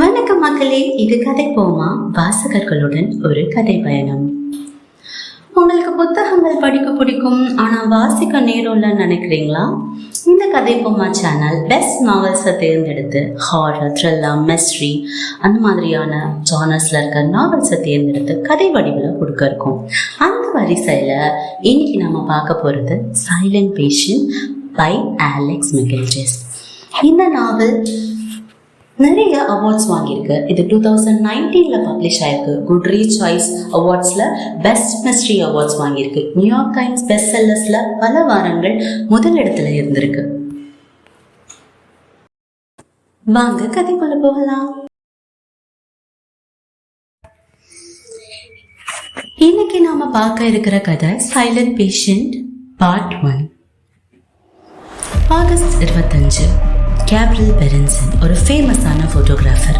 வணக்கம் மக்களே இது கதை போமா? வாசகர்களுடன் ஒரு கதை பயணம். உங்களுக்கு புத்தகங்கள் படிக்க பிடிக்கும் ஆனா வாசிக்க நேரம் இல்லைன்னு நினைக்கிறீங்களா? இந்த கதை போமா சேனல் பெஸ்ட் நாவல்ஸை தேர்ந்தெடுத்து ஹாரர் த்ரில்லர் மிஸ்ட்ரி அந்த மாதிரியான ஜானர்ஸ்ல இருக்க நாவல்ஸை தேர்ந்தெடுத்து கதை வடிவில் கொடுக்க இருக்கும். அந்த வரிசையில இன்னைக்கு நம்ம பார்க்க போறது silent patient by Alex Michaelides இந்த நாவல் நிறைய அவார்ட்ஸ் வாங்கியிருக்கு. இது டூ தௌசண்ட் நைன்டீனில் பப்ளிஷ் ஆயிருக்கு. குட் ரீச் சாய்ஸ் அவார்ட்ஸில் பெஸ்ட் மிஸ்ட்ரி அவார்ட்ஸ் வாங்கியிருக்கு. நியூயார்க் டைம்ஸ் பெஸ்ட் செல்லர்ஸில் பல வாரங்கள் முதல் இடத்துல இருந்திருக்கு. வாங்க கதைக்குள்ள போகலாம். இன்னைக்கு நாம பார்க்க இருக்கிற கதை silent patient part one August இருபத்தஞ்சு. கேப்ரல் பெரன்சன் ஒரு ஃபேமஸான ஃபோட்டோகிராஃபர்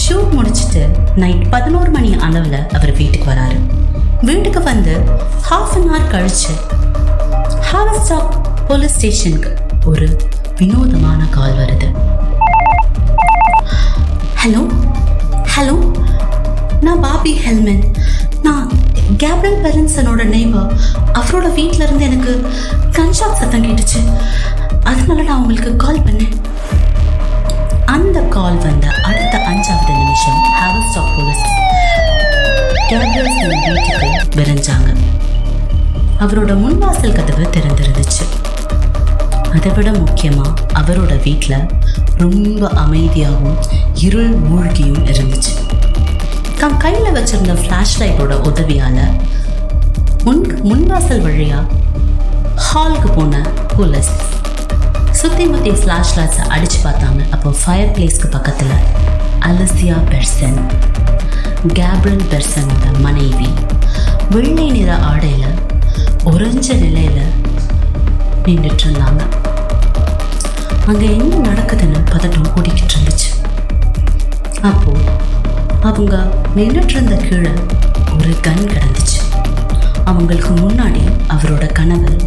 ஷூட் முடிச்சுட்டு நைட் பதினோரு மணி அளவில் அவர் வீட்டுக்கு வராரு. வீட்டுக்கு வந்து ஹாஃப் அன் ஹவர் கழிச்சு ஹாவஸ்டாப் போலீஸ் ஸ்டேஷனுக்கு ஒரு வினோதமான கால் வருது. ஹலோ ஹலோ நான் பாபி ஹெல்மென். நான் கேப்ரல் பெரன்சனோட நெய்பர் அவரோட வீட்டிலருந்து எனக்கு கன்ஷாப் சத்தம் கேட்டுச்சு. அதனால நான் உங்களுக்கு கால் பண்ணேன். அந்த கால் வந்த அடுத்த அஞ்சாவது நிமிஷம் ஹாவஸ்டாக் போலீஸ் கேப்ரல் வீட்டுக்கு விரைஞ்சாங்க. அவரோட முன்வாசல் கதவு திறந்திருந்துச்சு. அதை விட முக்கியமாக அவரோட வீட்டில் ரொம்ப அமைதியாகவும் இருள் மூழ்கியும் இருந்துச்சு. தான் கையில் வச்சிருந்த ஃப்ளாஷ் லைட்டோட உதவியால் முன் முன்வாசல் வழியாக ஹாலுக்கு போன போலீஸ் சுற்றி முத்தி ஸ்லாஷ் லைட்ஸை அடித்து பார்த்தாங்க. அப்போ ஃபயர் பிளேஸ்க்கு பக்கத்தில் அலசியா பெர்சன். கேப்ரன் பெர்சனோட மனைவி. வெள்ளை நிற ஆடையில் உறைஞ்ச நிலையில் நின்றுட்டு இருந்தாங்க அங்கே என்ன நடக்குதுன்னு பதட்டம் கூடிக்கிட்டு இருந்துச்சு. அப்போ அவங்க நின்றுட்டு இருந்த கீழே ஒரு கன் கிடந்துச்சு. அவங்களுக்கு முன்னாடி அவரோட கணவர்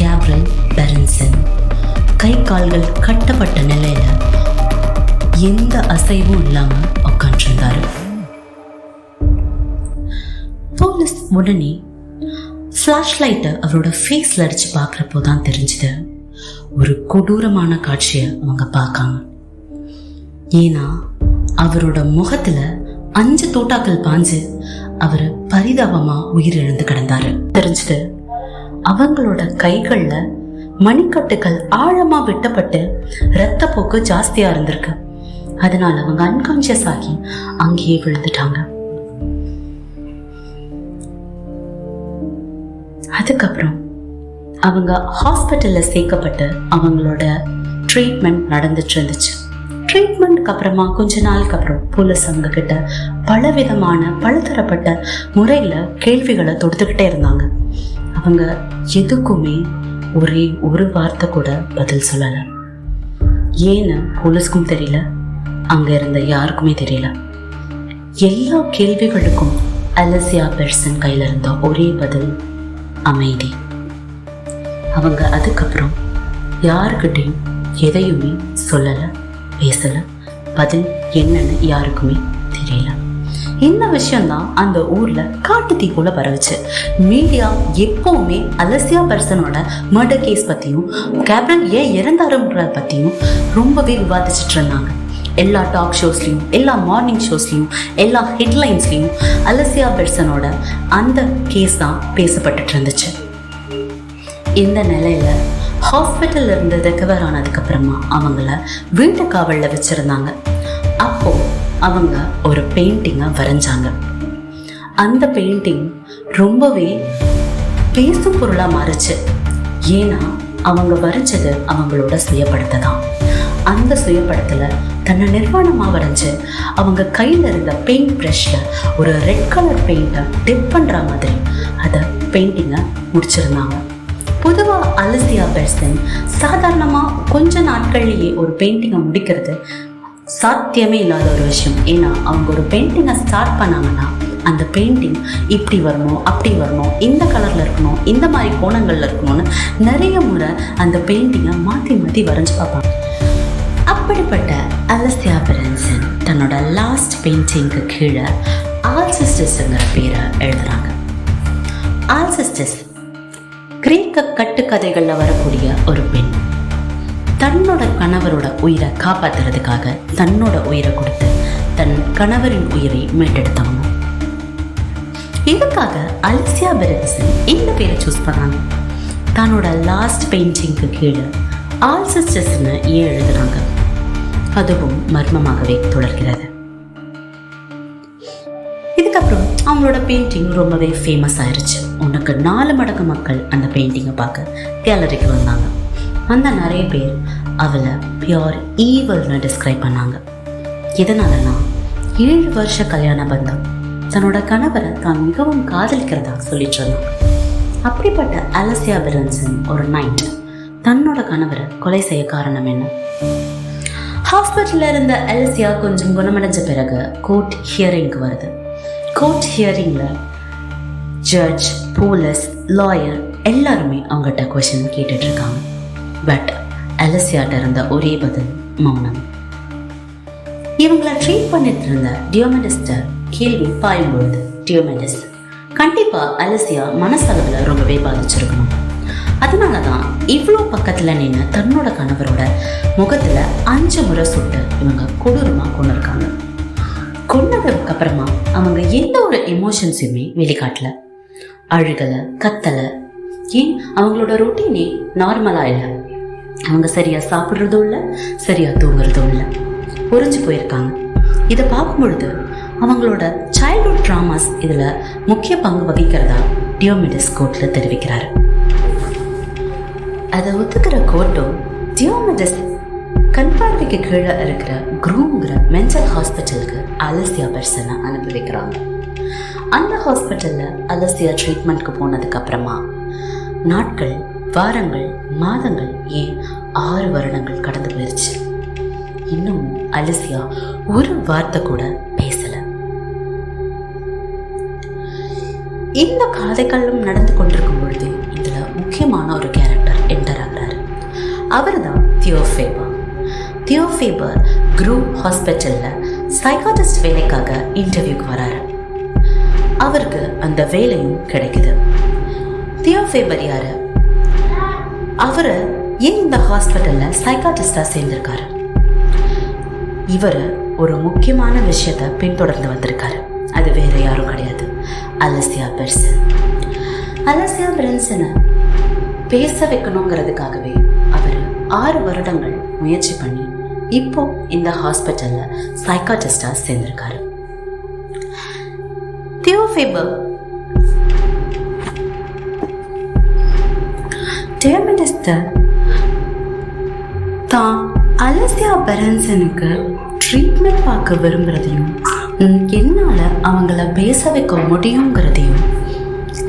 கேப்ரல் பெரன்சன் கை கால்கள் கட்டப்பட்ட நிலையில எந்த அசைவும் இல்லாம உட்காந்துருந்தாரு போலீஸ் உடனே ஃப்ளாஷ் லைட்டை அவரோட ஃபேஸ்ல அடிச்சு பார்க்குறப்போ தான் தெரிஞ்சுது. ஒரு கொடூரமான காட்சியை அவங்க பார்க்காங்க. ஏன்னா அவரோட முகத்துல அஞ்சு தோட்டாக்கள் பாஞ்சு அவர் பரிதாபமா உயிரிழந்து கிடந்தாரு. தெரிஞ்சது அவங்களோட கைகள்ல மணிக்கட்டுகள் ஆழமா வெட்டப்பட்டு ரத்தப்போக்கு ஜாஸ்தியா இருந்திருக்கு. அதனால அவங்க அன்கான்சியஸ் ஆகி அங்கேயே விழுந்துட்டாங்க. அதுக்கப்புறம் அவங்க ஹாஸ்பிட்டல்ல சேர்க்கப்பட்டு அவங்களோட ட்ரீட்மெண்ட் நடந்துட்டு இருந்துச்சு ட்ரீட்மெண்ட்க்கு அப்புறமா கொஞ்ச நாளுக்கு அப்புறம் போலீஸ் அவங்க கிட்ட பல விதமான பலதரப்பட்ட முறையில கேள்விகளை தொடுத்துக்கிட்டே இருந்தாங்க. அவங்க எதுக்குமே ஒரே ஒரு வார்த்தை கூட பதில் சொல்லலை. ஏன்னு போலீஸ்க்கும் தெரியல அங்க இருந்த யாருக்குமே தெரியல. எல்லா கேள்விகளுக்கும் அலசியா பெர்சன் கையில இருந்த ஒரே பதில் அமைதி. அவங்க அதுக்கப்புறம் யாருக்கிட்டையும் எதையுமே சொல்லலை பேசலை பதில் என்னன்னு யாருக்குமே தெரியல. இந்த விஷயம்தான் அந்த ஊர்ல காட்டு தீக்குள்ள பரவுச்சு. மீடியா எப்பவுமே அலசியா பர்சனோட மர்டர் கேஸ் பத்தியும் கேப்ரல் ஏன் இறந்தாருன்றத பத்தியும் ரொம்பவே விவாதிச்சுட்டு இருந்தாங்க. எல்லா டாக் ஷோஸ்லையும் எல்லா மார்னிங் ஷோஸ்லையும் எல்லா ஹெட்லைன்ஸ்லையும் அலசியா பெர்சனோட அந்த கேஸ் தான் பேசப்பட்டுட்டு இருந்துச்சு. இந்த நிலையில ஹாஸ்பிட்டல்ல இருந்து ரெக்கவர் ஆனதுக்கப்புறமா அவங்கள வீட்டு காவலில் வச்சுருந்தாங்க. அப்போ அவங்க ஒரு பெயிண்டிங்கை வரைஞ்சாங்க. அந்த பெயிண்டிங் ரொம்பவே பேசும் பொருளாக மாறுச்சு. ஏன்னா அவங்க வரைஞ்சது அவங்களோட சுயப்படத்தை தான் அந்த சுயப்படத்தில் தன்னை நிர்வாணமாக வரைஞ்சு அவங்க கையில் இருந்த பெயிண்ட் ப்ரஷில் ஒரு ரெட் கலர் பெயிண்ட்டை டிப் பண்ணுற மாதிரி அதை பெயிண்டிங்கை முடிச்சிருந்தாங்க. பொதுவாக அலசியா பெர்சன் சாதாரணமாக கொஞ்ச நாட்கள்லேயே ஒரு பெயிண்டிங்கை முடிக்கிறது சாத்தியமே இல்லாத ஒரு விஷயம். ஏன்னா அவங்க ஒரு பெயிண்டிங்கை ஸ்டார்ட் பண்ணாங்கன்னா அந்த பெயிண்டிங் இப்படி வரணும் அப்படி வரணும் இந்த கலரில் இருக்கணும் இந்த மாதிரி கோணங்களில் இருக்கணும்னு நிறைய முறை அந்த பெயிண்டிங்கை மாற்றி மாற்றி வரைஞ்சி பார்ப்பாங்க. அப்படிப்பட்ட அலசியா பெரன்சன் தன்னோட லாஸ்ட் பெயிண்டிங்க்கு கீழே ஆல்சிஸ்டஸ்ங்கிற பேரை எழுதுகிறாங்க ஆல் சிஸ்டர்ஸ் கிரேக்க கட்டுக்கதைகளில் வரக்கூடிய ஒரு பெண். தன்னோட கணவரோட உயிரை காப்பாத்துறதுக்காக தன்னோட உயிரை கொடுத்து தன் கணவரின் உயிரை மீட்டெடுத்தவங்க இதுக்காக அலிசியா பெரன்சன் இந்த பேரை சூஸ் பண்ணாங்க. தன்னோட லாஸ்ட் பெயிண்டிங்க்கு கீழே ஆல் சிஸ்டர்ஸ்னு ஏன் e எழுதுனாங்க அதுவும் மர்மமாகவே தொடர்கிறது. இதுக்கப்புறம் அவங்களோட பெயிண்டிங் ரொம்பவே ஃபேமஸ் ஆயிருச்சு. உனக்கு நாலு மடங்கு மக்கள் அந்த பெயிண்டிங்கை பார்க்க கேலரிக்கு வந்தாங்க. அந்த நிறைய பேர் அவளை பியோர் ஈவல்னு டிஸ்கிரைப் பண்ணாங்க. எதனாலனா ஏழு வருஷ கல்யாண பந்தம் தன்னோட கணவரை தான் மிகவும் காதலிக்கிறதா சொல்லிட்டு இருந்தாங்க. அப்படிப்பட்ட அலசியா பிரன்சன் ஒரு நைட் தன்னோட கணவரை கொலை செய்ய காரணம் என்ன? ஹாஸ்பிட்டலில் இருந்த அலசியா கொஞ்சம் குணமடைஞ்ச பிறகு கோர்ட் ஹியரிங்க்கு வருது. கோர்ட் ஹியரிங்கில் ஜட்ஜ் போலீஸ் லாயர் எல்லாருமே அவங்ககிட்ட கொஷின் கேட்டுட்ருக்காங்க பட் அலசியாட்ட இருந்த ஒரே பதில் மௌனம். இவங்களை ட்ரீட் பண்ணிட்டு இருந்த டியோமெடிஸ்டர் கேள்வி பாயும்பொழுது டியோமெடிஸ் கண்டிப்பாக அலசியா மனசளவில் ரொம்பவே பாதிச்சிருக்கணும். அதனால தான் இவ்வளோ பக்கத்தில் நின்று தன்னோட கணவரோட முகத்தில் அஞ்சு முறை சுட்டு இவங்க கொடூரமாக கொண்டு இருக்காங்க கொன்னதுக்கு அப்புறமா அவங்க எந்த ஒரு எமோஷன்ஸையுமே வெளிக்காட்டல. அழுகலை கத்தலை. ஏன்? அவங்களோட ரொட்டீனே நார்மலாக இல்லை. அவங்க சரியாக சாப்பிட்றதும் இல்லை சரியாக தூங்குறதும் இல்லை. புரிஞ்சு போயிருக்காங்க. இதை பார்க்கும் பொழுது அவங்களோட சைல்ட்ஹுட் ட்ராமாஸ் இதில் முக்கிய பங்கு வகிக்கிறதா டியோமிடஸ் கோர்ட்டில் தெரிவிக்கிறாரு. அதை ஒத்துக்கிற கோர்ட்டும் டியோமிடஸ் கண்பார்வைக்கு கீழே இருக்கிற குரூங்கிற மென்டல் ஹாஸ்பிட்டலுக்கு அலசியா பெர்சனை அனுப்பி வைக்கிறாங்க அந்த ஹாஸ்பிட்டலில் அலசியா ட்ரீட்மெண்ட்க்கு போனதுக்கப்புறமா நாட்கள் வாரங்கள் மாதங்கள் ஏன் ஆறு வருடங்கள் கடந்து போயிருச்சு? இன்னும் அலசியா ஒரு வார்த்தை கூட பேசல. இந்த காதைக்காலம் நடந்து கொண்டிருக்கும் பொழுது இதுல முக்கியமான ஒரு கேரக்டர் என்டர் ஆகிறாரு. அவர் தான் தியோஃபேபர் தியோஃபேபர் குரூப் ஹாஸ்பிட்டல்ல சைக்காட்டிஸ்ட் வேலைக்காக இன்டர்வியூக்கு வராரு. அவருக்கு அந்த வேலையும் கிடைக்குது. தியோஃபேபர் யாரு? அவரை ஏன் இந்த ஹாஸ்பிட்டல்ல சைக்காட்டிஸ்டா சேர்ந்திருக்காரு? இவர் ஒரு முக்கியமான விஷயத்த பின்தொடர்ந்து வந்திருக்காரு. அது வேற யாரும் கிடையாது. அலசியா பெர்சன். அலசியா பெர்சனை பேச வைக்கணுங்கிறதுக்காகவே அவர் ஆறு வருடங்கள் முயற்சி பண்ணி இப்போ இந்த ஹாஸ்பிட்டல்ல சைக்காட்டிஸ்டா சேர்ந்திருக்காரு. தியோஃபேபர் டேமடிஸ்டர் தான் அலசியா பெரன்சனுக்கு ட்ரீட்மெண்ட் பார்க்க விரும்புகிறதையும் என்னால் அவங்கள பேச வைக்க முடியுங்கிறதையும்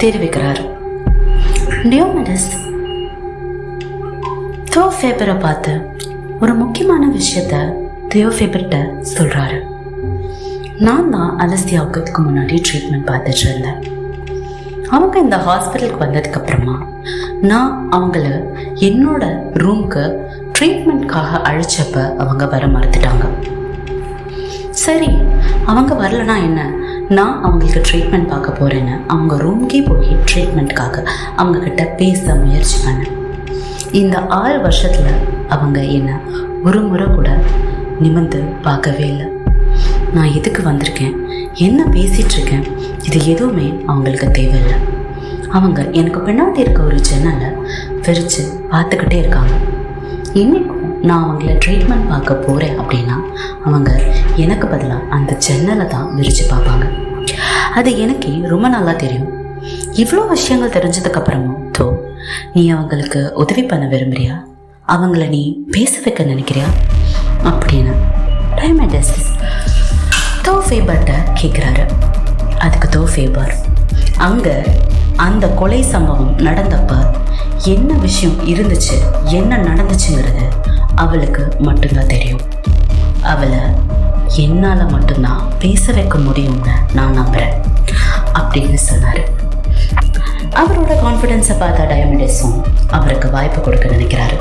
தெரிவிக்கிறார். டியோமெடஸ் தியோஃபேபரை பார்த்து ஒரு முக்கியமான விஷயத்த தியோஃபேபர்கிட்ட சொல்கிறாரு நான் தான் அலசியாவுக்கு இதுக்கு முன்னாடி ட்ரீட்மெண்ட் பார்த்துட்டு இருந்தேன். அவங்க இந்த ஹாஸ்பிட்டலுக்கு வந்ததுக்கப்புறமா நான் அவங்கள என்னோட ரூம்க்கு ட்ரீட்மெண்ட்காக அழைச்சப்ப அவங்க வர மறுத்துட்டாங்க. சரி அவங்க வரலனா என்ன? நான் அவங்களுக்கு ட்ரீட்மெண்ட் பார்க்க போறேன்னு அவங்க ரூம்க்கே போய் ட்ரீட்மெண்ட்காக அவங்க கிட்ட பேச முயற்சி பண்ணேன். இந்த ஆறு வருஷத்துல அவங்க என்ன ஒரு முறை கூட நிமிர்ந்து பார்க்கவே இல்லை. நான் எதுக்கு வந்திருக்கேன்? என்ன பேசிகிட்ருக்கேன் இது எதுவுமே அவங்களுக்கு தேவையில்லை. அவங்க எனக்கு பின்னாடி இருக்க ஒரு ஜன்னலை விரித்து பார்த்துக்கிட்டே இருக்காங்க. இன்னைக்கும் நான் அவங்கள ட்ரீட்மெண்ட் பார்க்க போகிறேன் அப்படின்னா அவங்க எனக்கு பதிலாக அந்த ஜன்னலை தான் விரித்து பார்ப்பாங்க. அது எனக்கே ரொம்ப நல்லா தெரியும். இவ்வளோ விஷயங்கள் தெரிஞ்சதுக்கப்புறமும் தோ நீ அவங்களுக்கு உதவி பண்ண விரும்புறியா? அவங்கள நீ பேச வைக்க நினைக்கிறியா? அப்படின்னு டைமண்டஸ் தோ ஃபேபர்கிட்ட கேட்குறாரு அதுக்கு தோ ஃபேபர் அங்கே அந்த கொலை சம்பவம் நடந்தப்ப என்ன விஷயம் இருந்துச்சு என்ன நடந்துச்சுங்கிறது அவளுக்கு மட்டும்தான் தெரியும். அவளை என்னால் மட்டும்தான் பேச வைக்க முடியும்னு நான் நம்புகிறேன் அப்படின்னு சொன்னார். அவரோட கான்ஃபிடென்ஸை பார்த்த டயமண்டஸும் அவருக்கு வாய்ப்பு கொடுக்க நினைக்கிறாரு.